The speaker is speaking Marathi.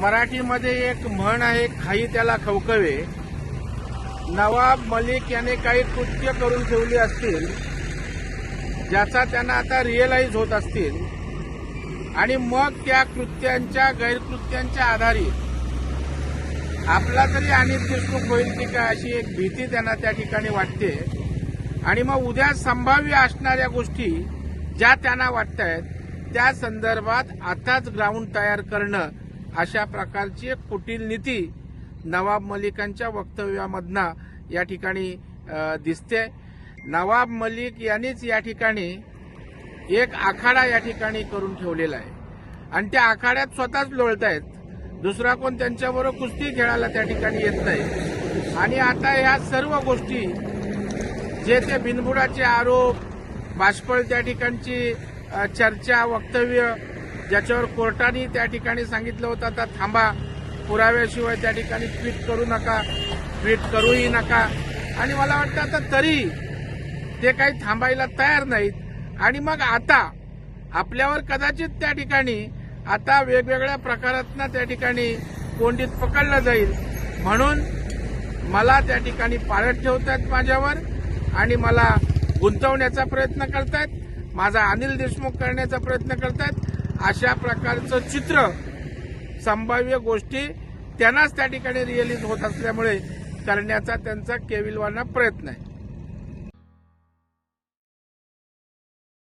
मराठीमध्ये एक म्हण आहे खाई त्याला खवकवे नवाब मलिक याने काही कृत्य करून ठेवली असतील ज्याचा त्यांना आता रिअलाइज होत असतील आणि मग त्या कृत्यांच्या गैरकृत्यांच्या आधारे आपला तरी आणि देशमुख होईल की काय अशी एक भीती त्यांना त्या ठिकाणी वाटते. आणि मग उद्या संभाव्य असणाऱ्या गोष्टी ज्या त्यांना वाटत आहेत त्या संदर्भात आताच ग्राउंड तयार करणं अशा प्रकारची एक कुटील नीती नवाब मलिकांच्या वक्तव्यामधनं या ठिकाणी दिसते. नवाब मलिक यांनीच या ठिकाणी एक आखाडा या ठिकाणी करून ठेवलेला आहे. आणि त्या आखाड्यात स्वतःच लोळतायत दुसरा कोण त्यांच्याबरोबर कुस्ती खेळायला त्या ठिकाणी येत नाही. आणि आता ह्या सर्व गोष्टी जे ते बिनबुडाचे आरोप बाष्पळ त्या ठिकाणची चर्चा वक्तव्य ज्याच्यावर कोर्टाने त्या ठिकाणी सांगितलं होतं आता थांबा. पुराव्याशिवाय त्या ठिकाणी ट्विट करू नका. ट्विट करूही नका. आणि मला वाटतं आता तरी ते काही थांबायला तयार नाहीत. आणि मग आता आपल्यावर कदाचित त्या ठिकाणी आता वेगवेगळ्या प्रकारातनं त्या ठिकाणी कोंडीत पकडलं जाईल. म्हणून मला त्या ठिकाणी पाळत ठेवतात माझ्यावर आणि मला गुंतवण्याचा प्रयत्न करतायत. माझा अनिल देशमुख करण्याचा प्रयत्न करतायत. अशा प्रकारचं चित्र संभाव्य गोष्टी त्यांनाच त्या ठिकाणी रिअलिज होत असल्यामुळे करण्याचा त्यांचा केविलवाना प्रयत्न आहे.